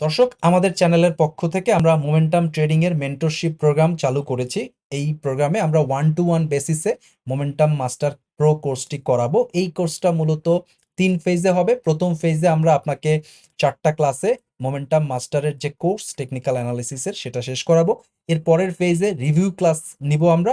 দর্শক, আমাদের চ্যানেলের পক্ষ থেকে আমরা মোমেন্টাম ট্রেডিং এর মেন্টরশিপ প্রোগ্রাম চালু করেছি। এই প্রোগ্রামে আমরা ওয়ান টু ওয়ান বেসিসে মোমেন্টাম মাস্টার প্রো কোর্সটি করাবো। এই কোর্সটা মূলত তিন ফেজে হবে। প্রথম ফেজে আমরা আপনাকে চারটা ক্লাসে মোমেন্টাম মাস্টারের যে কোর্স টেকনিক্যাল অ্যানালিসিসের সেটা শেষ করাবো। এর পরের ফেজে রিভিউ ক্লাস নিব আমরা।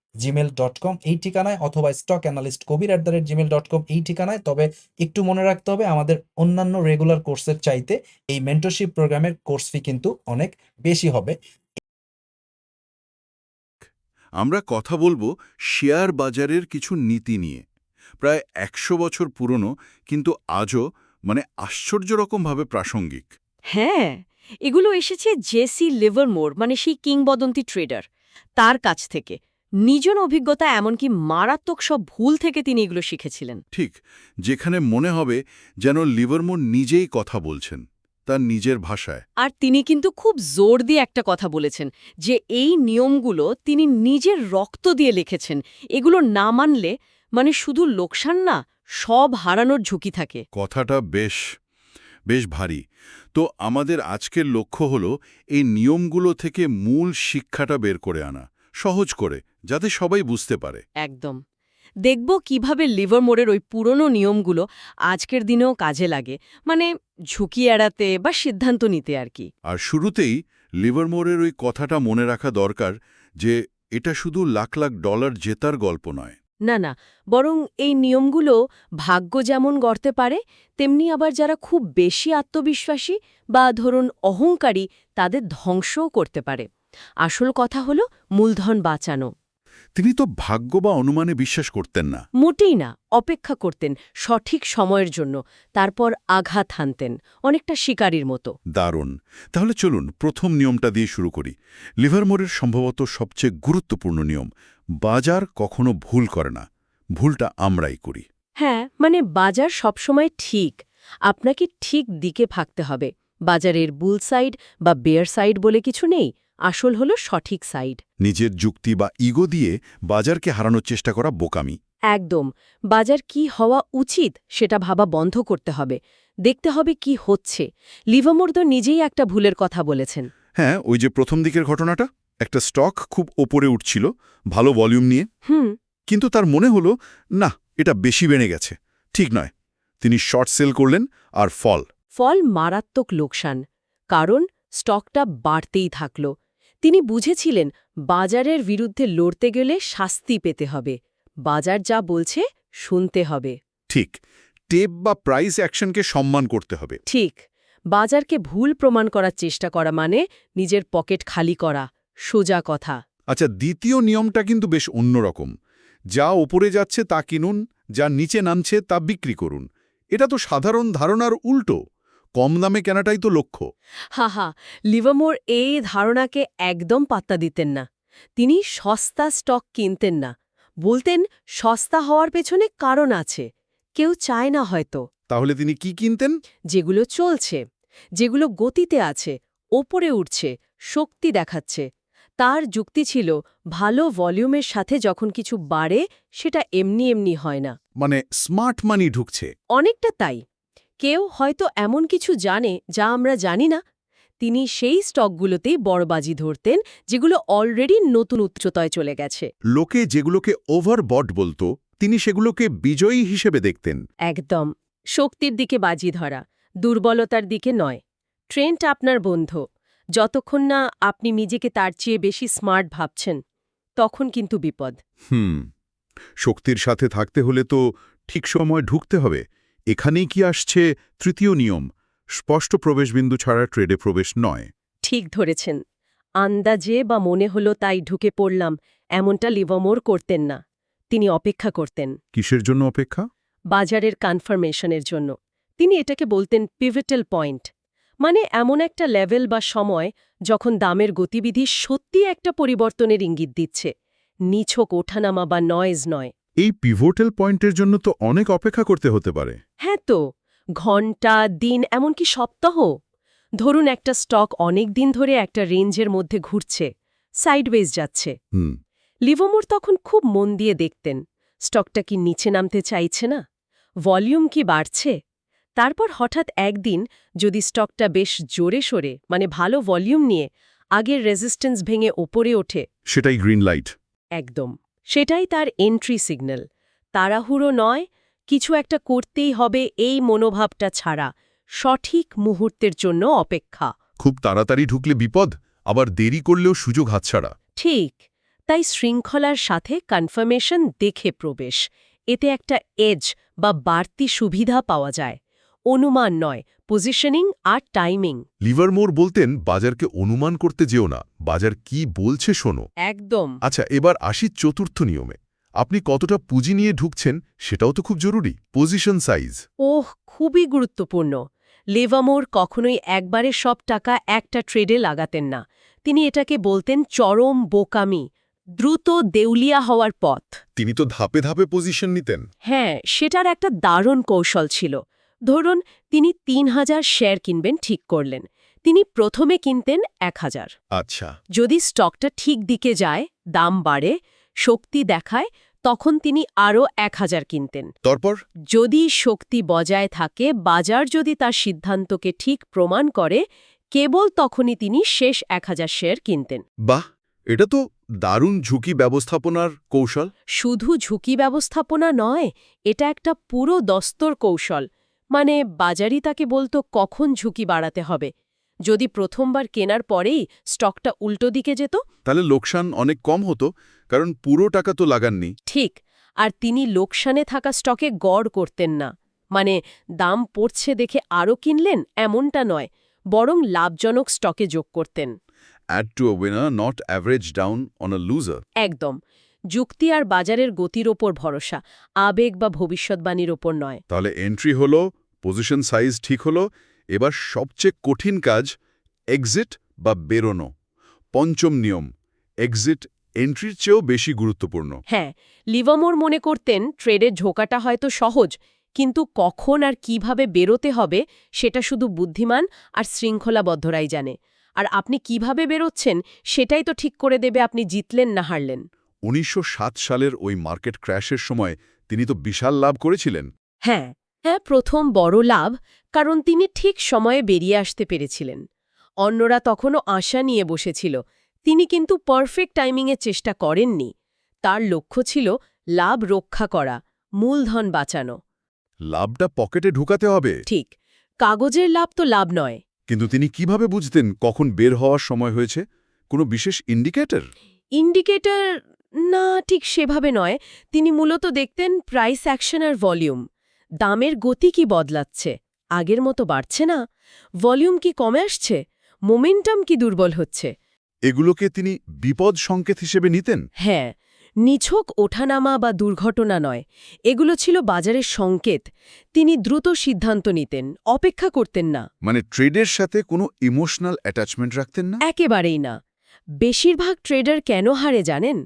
gmail dot com এই ঠিকানায় অথবা stock analyst Kabir at the rate gmail dot com এই ঠিকানায়। তবে একটু মনে রাখতে হবে আমাদের অন্যান্য রেগুলার কোর্সের চাইতে এই মেন্টরশিপ প্রোগ্রামের কোর্স ফি কিন্তু অনেক বেশি হবে। আমরা কথা বলব শেয়ার বাজারের কিছু নীতি নিয়ে। প্রায় একশো বছর পুরনো কিন্তু আজও মানে আশ্চর্য রকমভাবে প্রাসঙ্গিক। হ্যাঁ এগুলো এসেছে জেসি লিভারমোর মানে সেই কিংবদন্তি ট্রেডার তার কাছ থেকে। নিজন অভিজ্ঞতা এমনকি মারাত্মক সব ভুল থেকে তিনি এগুলো শিখেছিলেন। ঠিক যেখানে মনে হবে যেন লিভারমোর নিজেই কথা বলছেন তার নিজের ভাষায়। আর তিনি কিন্তু খুব জোর দিয়ে একটা কথা বলেছেন যে এই নিয়মগুলো তিনি নিজের রক্ত দিয়ে লিখেছেন। এগুলো না মানলে মানে শুধু লোকসান না সব হারানোর ঝুঁকি থাকে। কথাটা বেশ বেশ ভারী। তো আমাদের আজকের লক্ষ্য হল এই নিয়মগুলো থেকে মূল শিক্ষাটা বের করে আনা। সহজ করে যাতে সবাই বুঝতে পারে। একদম। দেখব কীভাবে লিভারমোরের ওই পুরনো নিয়মগুলো আজকের দিনেও কাজে লাগে মানে ঝুঁকি এড়াতে বা সিদ্ধান্ত নিতে আর কি। আর শুরুতেই লিভারমোরের ওই কথাটা মনে রাখা দরকার যে এটা শুধু লাখ লাখ ডলার জেতার গল্প নয়। না না বরং এই নিয়মগুলো ভাগ্য যেমন গড়তে পারে তেমনি আবার যারা খুব বেশি আত্মবিশ্বাসী বা ধরুন অহংকারী তাদের ধ্বংসও করতে পারে। আসল কথা হলো মূলধন বাঁচানো। তিনি তো ভাগ্য বা অনুমানে বিশ্বাস করতেন না। মোটেই না অপেক্ষা করতেন সঠিক সময়ের জন্য তারপর আঘাত হানতেন অনেকটা শিকারীর মতো। দারুণ। তাহলে চলুন প্রথম নিয়মটা দিয়ে শুরু করি। লিভারমোরের সম্ভবত সবচেয়ে গুরুত্বপূর্ণ নিয়ম বাজার কখনো ভুল করে না। ভুলটা আমরাই করি। হ্যাঁ মানে বাজার সবসময় ঠিক। আপনাকে ঠিক দিকে ভাগতে হবে। বাজারের বুল সাইড বা বেয়ার সাইড বলে কিছু নেই। আসল হলো সঠিক সাইড। নিজের যুক্তি বা ইগো দিয়ে বাজারকে হারানোর চেষ্টা করা বোকামি। একদম। বাজার কি হওয়া উচিত সেটা ভাবা বন্ধ করতে হবে। দেখতে হবে কি হচ্ছে। লিভামোর তো নিজেই একটা ভুলের কথা বলেছেন। হ্যাঁ ওই যে প্রথম দিকের ঘটনাটা? একটা স্টক খুব ওপরে উঠছিল ভালো ভলিউম নিয়ে। হুম। কিন্তু তার মনে হলো না এটা বেশি বেড়ে গেছে। ঠিক নয়। তিনি শর্ট সেল করলেন আর ফল। ফল মারাত্মক লোকসান। কারণ স্টকটা বাড়তেই থাকল। তিনি বুঝেছিলেন বাজারের বিরুদ্ধে লড়তে গেলে শাস্তি পেতে হবে। বাজার যা বলছে শুনতে হবে। ঠিক। টেপ বা প্রাইস অ্যাকশনকে সম্মান করতে হবে। ঠিক। বাজারকে ভুল প্রমাণ করার চেষ্টা করা মানে নিজের পকেট খালি করা সোজা কথা। আচ্ছা দ্বিতীয় নিয়মটা কিন্তু বেশ অন্যরকম। যা ওপরে যাচ্ছে তা কিনুন যা নিচে নামছে তা বিক্রি করুন। এটা তো সাধারণ ধারণার উল্টো। কম দামে কেনাটাই তো লক্ষ্য। হা হা লিভামোর এই ধারণাকে একদম পাত্তা দিতেন না। তিনি সস্তা স্টক কিনতেন না। বলতেন সস্তা হওয়ার পেছনে কারণ আছে। কেউ চায় না হয়তো। তাহলে তিনি কি কিনতেন? যেগুলো চলছে যেগুলো গতিতে আছে ওপরে উঠছে শক্তি দেখাচ্ছে। তার যুক্তি ছিল ভালো ভলিউমের সাথে যখন কিছু বাড়ে সেটা এমনি এমনি হয় না। মানে স্মার্ট মানি ঢুকছে। অনেকটা তাই। কেউ হয়তো এমন কিছু জানে যা আমরা জানি না। তিনি সেই স্টকগুলোতেই বড়বাজি ধরতেন যেগুলো অলরেডি নতুন উচ্চতায় চলে গেছে। লোকে যেগুলোকে ওভারবট বলতো তিনি সেগুলোকে বিজয়ী হিসেবে দেখতেন। একদম। শক্তির দিকে বাজি ধরা দুর্বলতার দিকে নয়। ট্রেন্ড আপনার বন্ধু। যতক্ষণ না আপনি নিজেকে তার চেয়ে বেশি স্মার্ট ভাবছেন তখন কিন্তু বিপদ। হুম। শক্তির সাথে থাকতে হলে তো ঠিক সময় ঢুকতে হবে। এখানেই কি আসছে তৃতীয় নিয়ম স্পষ্ট প্রবেশবিন্দু ছাড়া ট্রেডে প্রবেশ নয়। ঠিক ধরেছেন। আন্দাজে বা মনে হলো তাই ঢুকে পড়লাম এমনটা লিভামোর করতেন না। তিনি অপেক্ষা করতেন। কিসের জন্য অপেক্ষা? বাজারের কনফার্মেশনের জন্য। তিনি এটাকে বলতেন পিভিটাল পয়েন্ট মানে এমন একটা লেভেল বা সময় যখন দামের গতিবিধি সত্যি একটা পরিবর্তনের ইঙ্গিত দিচ্ছে। নিছক ওঠানামা বা নয়েজ নয়। এই পিভোটাল পয়েন্টের জন্য তো অনেক অপেক্ষা করতে হতে পারে। হ্যাঁ তো ঘণ্টা দিন এমনকি সপ্তাহ। ধরুন একটা স্টক অনেক দিন ধরে একটা রেঞ্জের মধ্যে ঘুরছে সাইডওয়েজ যাচ্ছে। লিভোমোর তখন খুব মন দিয়ে দেখতেন স্টকটা কি নিচে নামতে চাইছে না? ভলিউম কি বাড়ছে? তারপর হঠাৎ একদিন যদি স্টকটা বেশ জোরে সরে মানে ভালো ভলিউম নিয়ে আগের রেজিস্ট্যান্স ভেঙে ওপরে ওঠে। সেটাই গ্রিন লাইট একদম। সেটাই তার এন্ট্রি সিগন্যাল তাড়াহুড়ো নয় কিছু একটা করতেই হবে এই মনোভাবটা ছাড়া। সঠিক মুহূর্তের জন্য অপেক্ষা। খুব তাড়াতাড়ি ঢুকলে বিপদ আবার দেরি করলেও সুযোগ হাতছাড়া। ঠিক তাই শৃঙ্খলার সাথে কনফার্মেশন দেখে প্রবেশ। এতে একটা এজ বা বাড়তি সুবিধা পাওয়া যায়। অনুমান নয় পজিশনিং আর টাইমিং লিভারমোর বলতেন বাজারকে অনুমান করতে যেও না বাজার কি বলছে শোনো। একদম। আচ্ছা এবার আসি চতুর্থ নিয়মে। আপনি কতটা পুঁজি নিয়ে ঢুকছেন সেটাও তো খুব জরুরি পজিশন সাইজ ওহ খুবই গুরুত্বপূর্ণ। লেভামোর কখনোই একবারে সব টাকা একটা ট্রেডে লাগাতেন না। তিনি এটাকে বলতেন চরম বোকামি দ্রুত দেউলিয়া হওয়ার পথ। তিনি তো ধাপে ধাপে পজিশন নিতেন। হ্যাঁ সেটার একটা দারুণ কৌশল ছিল। ধরুন তিনি তিন হাজার শেয়ার কিনবেন ঠিক করলেন। তিনি প্রথমে কিনতেন এক হাজার। আচ্ছা। যদি স্টকটা ঠিক দিকে যায় দাম বাড়ে শক্তি দেখায় তখন তিনি আরও এক হাজার কিনতেন। তারপর? যদি শক্তি বজায় থাকে বাজার যদি তার সিদ্ধান্তকে ঠিক প্রমাণ করে কেবল তখনই তিনি শেষ এক হাজার শেয়ার কিনতেন। বাহ! এটা তো দারুণ ঝুঁকি ব্যবস্থাপনার কৌশল। শুধু ঝুঁকি ব্যবস্থাপনা নয় এটা একটা পুরো দস্তর কৌশল। মানে বাজারই তাকে বলতো কখন ঝুঁকি বাড়াতে হবে। যদি প্রথমবার কেনার পরেই স্টকটা উল্টো দিকে যেত। তাহলে লোকসান অনেক কম হতো কারণ পুরো টাকা তো লাগাননি। ঠিক আর তিনি লোকসানে থাকা স্টকে গড় করতেন না। মানে দাম পড়ছে দেখে আরও কিনলেন এমনটা নয় বরং লাভজনক স্টকে যোগ করতেন। Add to a winner not average down on a loser একদম যুক্তি আর বাজারের গতির ওপর ভরসা আবেগ বা ভবিষ্যৎবাণীর ওপর নয়। তাহলে এন্ট্রি হলো পজিশন সাইজ ঠিক হলো এবার সবচেয়ে কঠিন কাজ এক্সিট বা বেরোনো। পঞ্চম নিয়ম এক্সিট এন্ট্রির চেয়েও বেশি গুরুত্বপূর্ণ। হ্যাঁ লিভামোর মনে করতেন ট্রেডের ঝোঁকাটা হয়তো সহজ কিন্তু কখন আর কীভাবে বেরোতে হবে সেটা শুধু বুদ্ধিমান আর শৃঙ্খলাবদ্ধরাই জানে। আর আপনি কীভাবে বেরোচ্ছেন সেটাই তো ঠিক করে দেবে আপনি জিতলেন না হারলেন। উনিশশো সাত সালের ওই মার্কেট ক্র্যাশের সময় তিনি তো বিশাল লাভ করেছিলেন। হ্যাঁ হ্যাঁ প্রথম বড় লাভ কারণ তিনি ঠিক সময়ে বেরিয়ে আসতে পেরেছিলেন। অন্যরা তখনও আশা নিয়ে বসেছিল। তিনি কিন্তু পারফেক্ট টাইমিংয়ের চেষ্টা করেননি। তার লক্ষ্য ছিল লাভ রক্ষা করা মূলধন বাঁচানো। লাভটা পকেটে ঢুকাতে হবে। ঠিক। কাগজের লাভ তো লাভ নয়। কিন্তু তিনি কীভাবে বুঝতেন কখন বের হওয়ার সময় হয়েছে? কোনো বিশেষ ইন্ডিকেটর ইন্ডিকেটর না ঠিক সেভাবে নয়। তিনি মূলত দেখতেন প্রাইস অ্যাকশন আর ভলিউম দামের গতি কি বদলাচ্ছে? আগের মতো বাড়ছে না? ভলিউম কি কমে আসছে? মোমেন্টাম কি দুর্বল হচ্ছে? এগুলোকে তিনি বিপদ সংকেত হিসেবে নিতেন? হ্যাঁ নিছক ওঠানামা বা দুর্ঘটনা নয়। এগুলো ছিল বাজারের সংকেত। তিনি দ্রুত সিদ্ধান্ত নিতেন অপেক্ষা করতেন না। মানে ট্রেডের সাথে কোনো ইমোশনাল অ্যাটাচমেন্ট রাখতেন না? একেবারেই না। বেশিরভাগ ট্রেডার কেন হারে জানেন?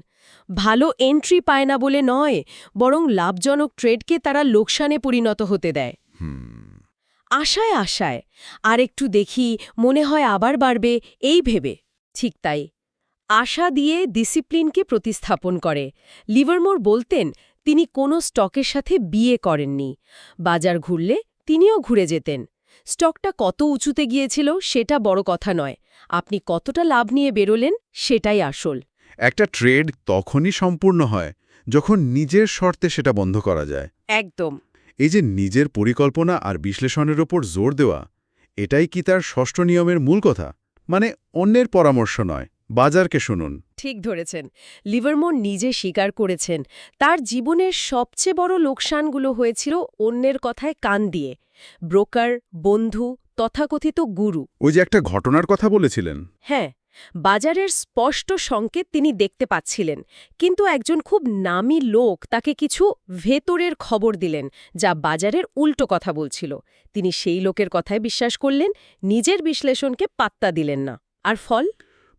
ভালো এন্ট্রি পায় না বলে নয়, বরং লাভজনক ট্রেডকে তারা লোকসানে পরিণত হতে দেয়। আশায় আশায় আর একটু দেখি মনে হয় আবার বাড়বে, এই ভেবে। ঠিক তাই। আশা দিয়ে ডিসিপ্লিনকে প্রতিস্থাপন করে। লিভারমোর বলতেন, তিনি কোনো স্টকের সাথে বিয়ে করেননি। বাজার ঘুরলে তিনিও ঘুরে যেতেন। স্টকটা কত উঁচুতে গিয়েছিল সেটা বড় কথা নয়। আপনি কতটা লাভ নিয়ে বেরোলেন সেটাই আসল। একটা ট্রেড তখনই সম্পূর্ণ হয় যখন নিজের শর্তে সেটা বন্ধ করা যায়। একদম। এই যে নিজের পরিকল্পনা আর বিশ্লেষণের ওপর জোর দেওয়া এটাই কি তার ষষ্ঠ নিয়মের মূল কথা? মানে অন্যের পরামর্শ নয় বাজারকে শুনুন। ঠিক ধরেছেন। লিভারমোর নিজে স্বীকার করেছেন তার জীবনের সবচেয়ে বড় লোকসানগুলো হয়েছিল অন্যের কথায় কান দিয়ে। ব্রোকার বন্ধু তথাকথিত গুরু। ওই যে একটা ঘটনার কথা বলেছিলেন। হ্যাঁ। বাজারের স্পষ্ট সংকেত তিনি দেখতে পাচ্ছিলেন কিন্তু একজন খুব নামী লোক তাকে কিছু ভেতরের খবর দিলেন যা বাজারের উল্টো কথা বলছিল। তিনি সেই লোকের কথায় বিশ্বাস করলেন নিজের বিশ্লেষণকে পাত্তা দিলেন না। আর ফল?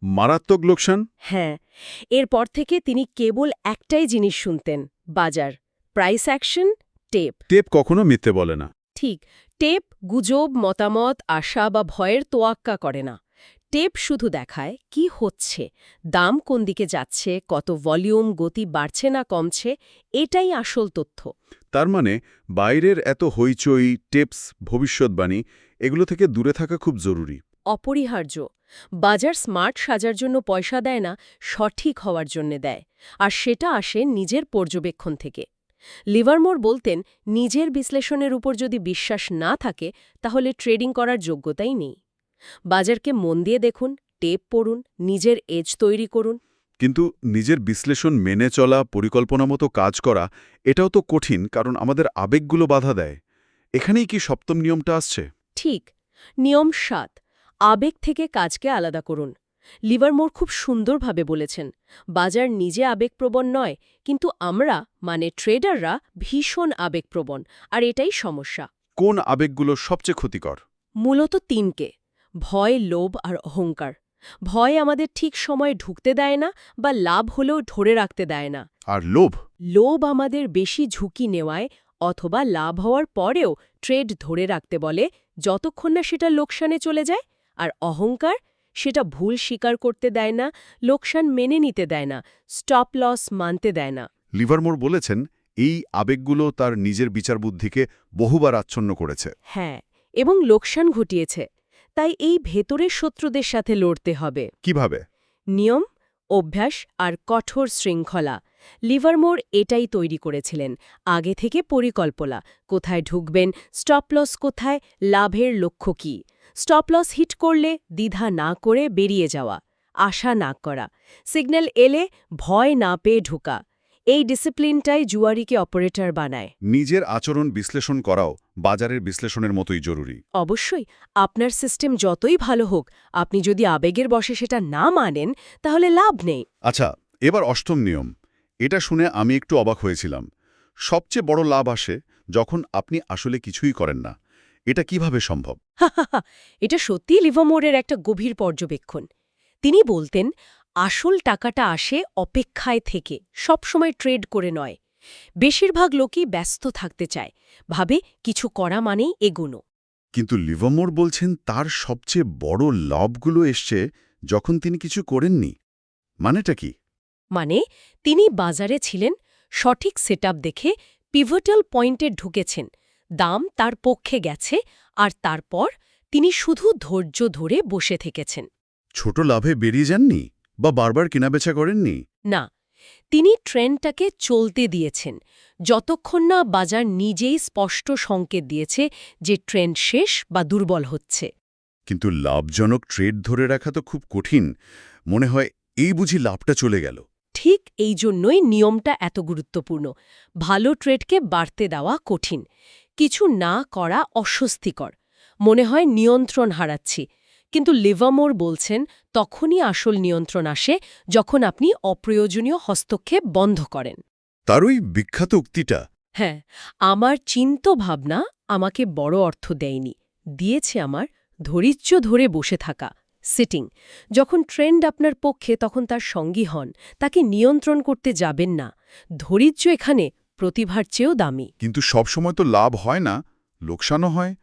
মারাত্মক লোকসান? হ্যাঁ এরপর থেকে তিনি কেবল একটাই জিনিস শুনতেন বাজার প্রাইস অ্যাকশন টেপ টেপ কখনো মিথ্যে বলে না। ঠিক টেপ গুজব মতামত আশা বা ভয়ের তোয়াক্কা করে না। টেপ শুধু দেখায় কি হচ্ছে দাম কোন দিকে যাচ্ছে কত ভলিউম গতি বাড়ছে না কমছে এটাই আসল তথ্য। তার মানে বাইরের এত হইচই টেপস ভবিষ্যৎবাণী এগুলো থেকে দূরে থাকা খুব জরুরি। অপরিহার্য। বাজার স্মার্ট সাজার জন্য পয়সা দেয় না সঠিক হওয়ার জন্য দেয় আর সেটা আসে নিজের পর্যবেক্ষণ থেকে। লিভারমোর বলতেন নিজের বিশ্লেষণের উপর যদি বিশ্বাস না থাকে তাহলে ট্রেডিং করার যোগ্যতাই নেই। বাজারকে মন দিয়ে দেখুন টেপ পড়ুন নিজের এজ তৈরি করুন। কিন্তু নিজের বিশ্লেষণ মেনে চলা পরিকল্পনা মতো কাজ করা এটাও তো কঠিন কারণ আমাদের আবেগগুলো বাধা দেয়। এখানেই কি সপ্তম নিয়মটা আসছে? ঠিক। নিয়ম সাত আবেগ থেকে কাজকে আলাদা করুন। লিভারমোর খুব সুন্দরভাবে বলেছেন বাজার নিজে আবেগপ্রবণ নয় কিন্তু আমরা মানে ট্রেডাররা ভীষণ আবেগপ্রবণ আর এটাই সমস্যা। কোন আবেগগুলো সবচেয়ে ক্ষতিকর? মূলত তিনকে ভয় লোভ আর অহংকার। ভয় আমাদের ঠিক সময়ে ঢুকতে দেয় না বা লাভ হলেও ধরে রাখতে দেয় না। আর লোভ? লোভ আমাদের বেশি ঝুঁকি নেওয়ায় অথবা লাভ হওয়ার পরেও ট্রেড ধরে রাখতে বলে যতক্ষণ না সেটা লোকসানে চলে যায়। আর অহংকার? সেটা ভুল স্বীকার করতে দেয় না লোকসান মেনে নিতে দেয় না স্টপ লস মানতে দেয় না। লিভারমোর বলেছেন এই আবেগগুলো তার নিজের বিচার বুদ্ধিকে বহুবার আচ্ছন্ন করেছে। হ্যাঁ এবং লোকসান ঘটিয়েছে। তাই এই ভেতরের শত্রুদের সাথে লড়তে হবে। কীভাবে? নিয়ম অভ্যাস আর কঠোর শৃঙ্খলা। লিভারমোর এটাই তৈরি করেছিলেন। আগে থেকে পরিকল্পনা কোথায় ঢুকবেন স্টপলস কোথায় লাভের লক্ষ্য কী? স্টপলস হিট করলে দ্বিধা না করে বেরিয়ে যাওয়া আশা না করা। সিগন্যাল এলে ভয় না পেয়ে ঢুকা। এই ডিসিপ্লিনটাই জুয়ারিকে অপারেটর বানায়। নিজের আচরণ বিশ্লেষণ করাও বাজারের বিশ্লেষণের মতোই জরুরি। অবশ্যই আপনার সিস্টেম যতই ভালো হোক আপনি যদি আবেগের বসে সেটা না মানেন তাহলে লাভ নেই। আচ্ছা এবার অষ্টম নিয়ম। এটা শুনে আমি একটু অবাক হয়েছিলাম। সবচেয়ে বড় লাভ আসে যখন আপনি আসলে কিছুই করেন না। এটা কীভাবে সম্ভব? এটা সত্যিই লিভামোরের একটা গভীর পর্যবেক্ষণ। তিনি বলতেন আসল টাকাটা আসে অপেক্ষায় থেকে সবসময় ট্রেড করে নয়। বেশিরভাগ লোকই ব্যস্ত থাকতে চায় ভাবে কিছু করা মানেই এগোনো। কিন্তু লিভামোর বলছেন তার সবচেয়ে বড় লাভগুলো এসছে যখন তিনি কিছু করেননি। মানেটা কি? মানে তিনি বাজারে ছিলেন সঠিক সেটআপ দেখে পিভটাল পয়েন্টে ঢুকেছেন দাম তার পক্ষে গেছে আর তারপর তিনি শুধু ধৈর্য ধরে বসে থেকেছেন। ছোট লাভে বেরিয়ে যাননি? বা বারবার কেনাবেচা করেননি? না তিনি ট্রেন্ডটাকে চলতে দিয়েছেন যতক্ষণ না বাজার নিজেই স্পষ্ট সংকেত দিয়েছে যে ট্রেন্ড শেষ বা দুর্বল হচ্ছে। কিন্তু লাভজনক ট্রেড ধরে রাখা তো খুব কঠিন। মনে হয় এই বুঝি লাভটা চলে গেল। ঠিক এই জন্যই নিয়মটা এত গুরুত্বপূর্ণ। ভালো ট্রেডকে বাড়তে দেওয়া কঠিন। কিছু না করা অস্বস্তিকর। মনে হয় নিয়ন্ত্রণ হারাচ্ছি। কিন্তু লিভামোর বলছেন তখনই আসল নিয়ন্ত্রণ আসে যখন আপনি অপ্রয়োজনীয় হস্তক্ষেপ বন্ধ করেন। তার ওই বিখ্যাত উক্তিটা। হ্যাঁ আমার চিন্ত ভাবনা আমাকে বড় অর্থ দেয়নি। দিয়েছে আমার ধৈর্য ধরে বসে থাকা সিটিং যখন ট্রেন্ড আপনার পক্ষে তখন তার সঙ্গী হন। তাকে নিয়ন্ত্রণ করতে যাবেন না। ধৈর্য এখানে প্রতিভার চেয়েও দামি। কিন্তু সবসময় তো লাভ হয় না লোকসানও হয়।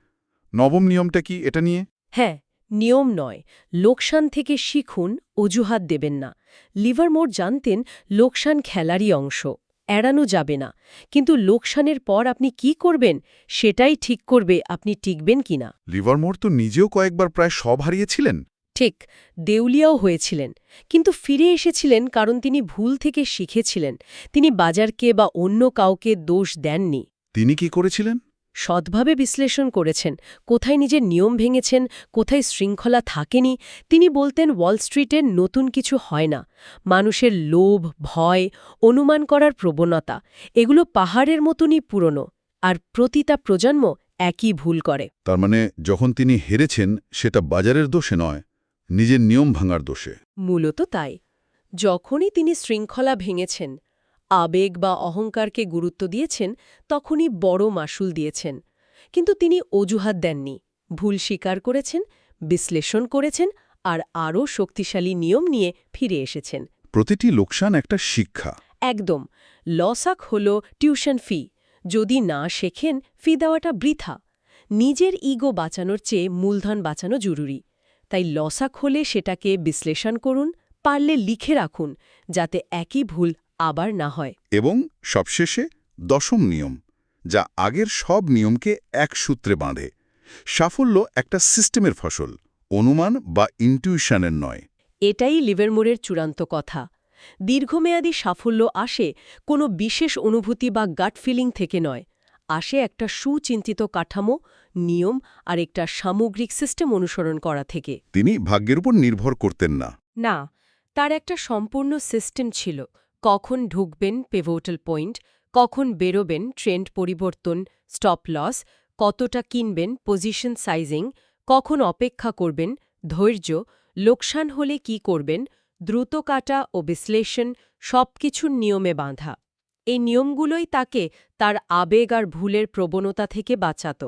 নবম নিয়মটা কি এটা নিয়ে? হ্যাঁ নিয়ম নয় লোকসান থেকে শিখুন অজুহাত দেবেন না। লিভারমোর জানতেন লোকসান খেলারই অংশ এড়ানো যাবে না। কিন্তু লোকসানের পর আপনি কি করবেন সেটাই ঠিক করবে আপনি টিকবেন কিনা লিভারমোর তো নিজেও কয়েকবার প্রায় সব হারিয়েছিলেন। ঠিক দেউলিয়াও হয়েছিলেন। কিন্তু ফিরে এসেছিলেন কারণ তিনি ভুল থেকে শিখেছিলেন। তিনি বাজারকে বা অন্য কাউকে দোষ দেননি। তিনি কি করেছিলেন? সৎভাবে বিশ্লেষণ করেছেন কোথায় নিজের নিয়ম ভেঙেছেন কোথায় শৃঙ্খলা থাকেনি তিনি বলতেন ওয়াল স্ট্রিটের নতুন কিছু হয় না। মানুষের লোভ ভয় অনুমান করার প্রবণতা এগুলো পাহাড়ের মতনই পুরনো আর প্রতিটা প্রজন্ম একই ভুল করে। তার মানে যখন তিনি হেরেছেন সেটা বাজারের দোষে নয় নিজের নিয়ম ভাঙার দোষে। মূলত তাই। যখনই তিনি শৃঙ্খলা ভেঙেছেন আবেগ বা অহংকারকে গুরুত্ব দিয়েছেন তখনই বড় মাসুল দিয়েছেন। কিন্তু তিনি অজুহাত দেননি ভুল স্বীকার করেছেন বিশ্লেষণ করেছেন আর আরও শক্তিশালী নিয়ম নিয়ে ফিরে এসেছেন। প্রতিটি লোকসান একটা শিক্ষা। একদম লসাক হল টিউশন ফি। যদি না শেখেন ফি দেওয়াটা বৃথা। নিজের ইগো বাঁচানোর চেয়ে মূলধন বাঁচানো জরুরি। তাই লসাক হলে সেটাকে বিশ্লেষণ করুন পারলে লিখে রাখুন যাতে একই ভুল আবার না হয়। এবং সবশেষে দশম নিয়ম যা আগের সব নিয়মকে এক সূত্রে বাঁধে। সাফল্য একটা সিস্টেমের ফসল অনুমান বা ইনটিউশনের নয়। এটাই লিভারমোরের চূড়ান্ত কথা। দীর্ঘমেয়াদী সাফল্য আসে কোনো বিশেষ অনুভূতি বা গাট ফিলিং থেকে নয়। আসে একটা সুচিন্তিত কাঠামো নিয়ম আর একটা সামগ্রিক সিস্টেম অনুসরণ করা থেকে। তিনি ভাগ্যের উপর নির্ভর করতেন না। না তার একটা সম্পূর্ণ সিস্টেম ছিল। কখন ঢুকবেন পেভোটাল পয়েন্ট কখন বেরোবেন ট্রেন্ড পরিবর্তন স্টপ লস কতটা কিনবেন পজিশন সাইজিং কখন অপেক্ষা করবেন ধৈর্য লোকসান হলে কি করবেন দ্রুত কাটা ও বিশ্লেষণ সবকিছুর নিয়মে বাঁধা। এই নিয়মগুলোই তাকে তার আবেগ আর ভুলের প্রবণতা থেকে বাঁচাত।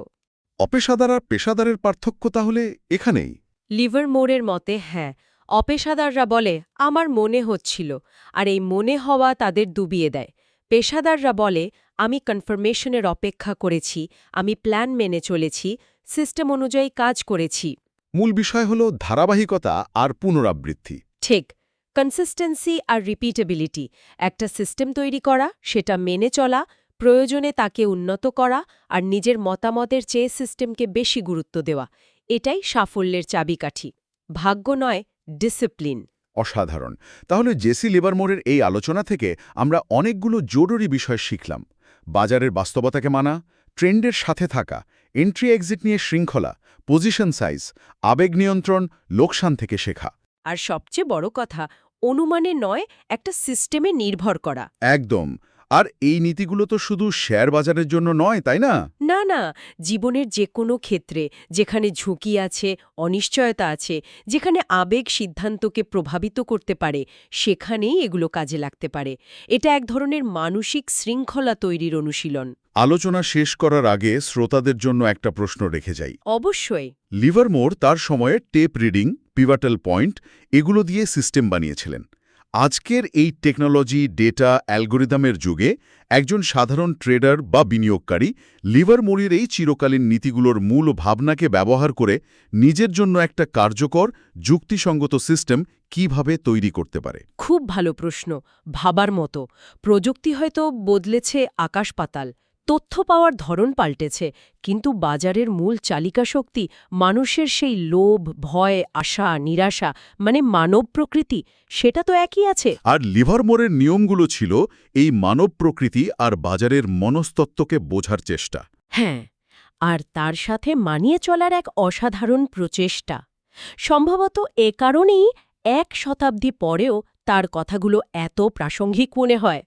অপেশাদার আর পেশাদারের পার্থক্য তাহলে এখানেই? লিভারমোরের মতে হ্যাঁ অপেশাদাররা বলে আমার মনে হচ্ছিল। আর এই মনে হওয়া তাদের ডুবিয়ে দেয়। পেশাদাররা বলে আমি কনফার্মেশনের অপেক্ষা করেছি আমি প্ল্যান মেনে চলেছি সিস্টেম অনুযায়ী কাজ করেছি। মূল বিষয় হল ধারাবাহিকতা আর পুনরাবৃত্তি। ঠিক। কনসিস্টেন্সি আর রিপিটেবিলিটি একটা সিস্টেম তৈরি করা সেটা মেনে চলা প্রয়োজনে তাকে উন্নত করা আর নিজের মতামতের চেয়ে সিস্টেমকে বেশি গুরুত্ব দেওয়া। এটাই সাফল্যের চাবিকাঠি। ভাগ্য নয় ডিসিপ্লিন অসাধারণ। তাহলে জেসি লিবারমোরের এই আলোচনা থেকে আমরা অনেকগুলো জরুরি বিষয় শিখলাম। বাজারের বাস্তবতাকে মানা ট্রেন্ডের সাথে থাকা এন্ট্রি এক্সিট নিয়ে শৃঙ্খলা পজিশন সাইজ আবেগ নিয়ন্ত্রণ লোকসান থেকে শেখা। আর সবচেয়ে বড় কথা অনুমানে নয় একটা সিস্টেমে নির্ভর করা। একদম। আর এই নীতিগুলো তো শুধু শেয়ার বাজারের জন্য নয় তাই না? না না জীবনের যে কোনো ক্ষেত্রে যেখানে ঝুঁকি আছে অনিশ্চয়তা আছে যেখানে আবেগ সিদ্ধান্তকে প্রভাবিত করতে পারে সেখানেই এগুলো কাজে লাগতে পারে। এটা এক ধরনের মানসিক শৃঙ্খলা তৈরির অনুশীলন। আলোচনা শেষ করার আগে শ্রোতাদের জন্য একটা প্রশ্ন রেখে যাই। অবশ্যই। লিভারমোর তার সময়ে টেপ রিডিং পিভাটাল পয়েন্ট এগুলো দিয়ে সিস্টেম বানিয়েছিলেন। আজকের এই টেকনোলজি, ডেটা, অ্যালগোরিদমের যুগে একজন সাধারণ ট্রেডার বা বিনিয়োগকারী লিভারমোরের এই চিরকালীন নীতিগুলোর মূল ভাবনাকে ব্যবহার করে নিজের জন্য একটা কার্যকর, যুক্তিসঙ্গত সিস্টেম কীভাবে তৈরি করতে পারে? খুব ভালো প্রশ্ন, ভাবার মতো। প্রযুক্তি হয়তো বদলেছে আকাশ পাতাল। তথ্য পাওয়ার ধরন পাল্টেছে কিন্তু বাজারের মূল চালিকা শক্তি মানুষের সেই লোভ ভয় আশা নিরাশা মানে মানব প্রকৃতি সেটা তো একই আছে। আর লিভারমোরের নিয়মগুলো ছিল এই মানব প্রকৃতি আর বাজারের মনস্তত্ত্বকে বোঝার চেষ্টা। হ্যাঁ আর তার সাথে মানিয়ে চলার এক অসাধারণ প্রচেষ্টা। সম্ভবত এ কারণেই এক শতাব্দী পরেও তার কথাগুলো এত প্রাসঙ্গিক মনে হয়।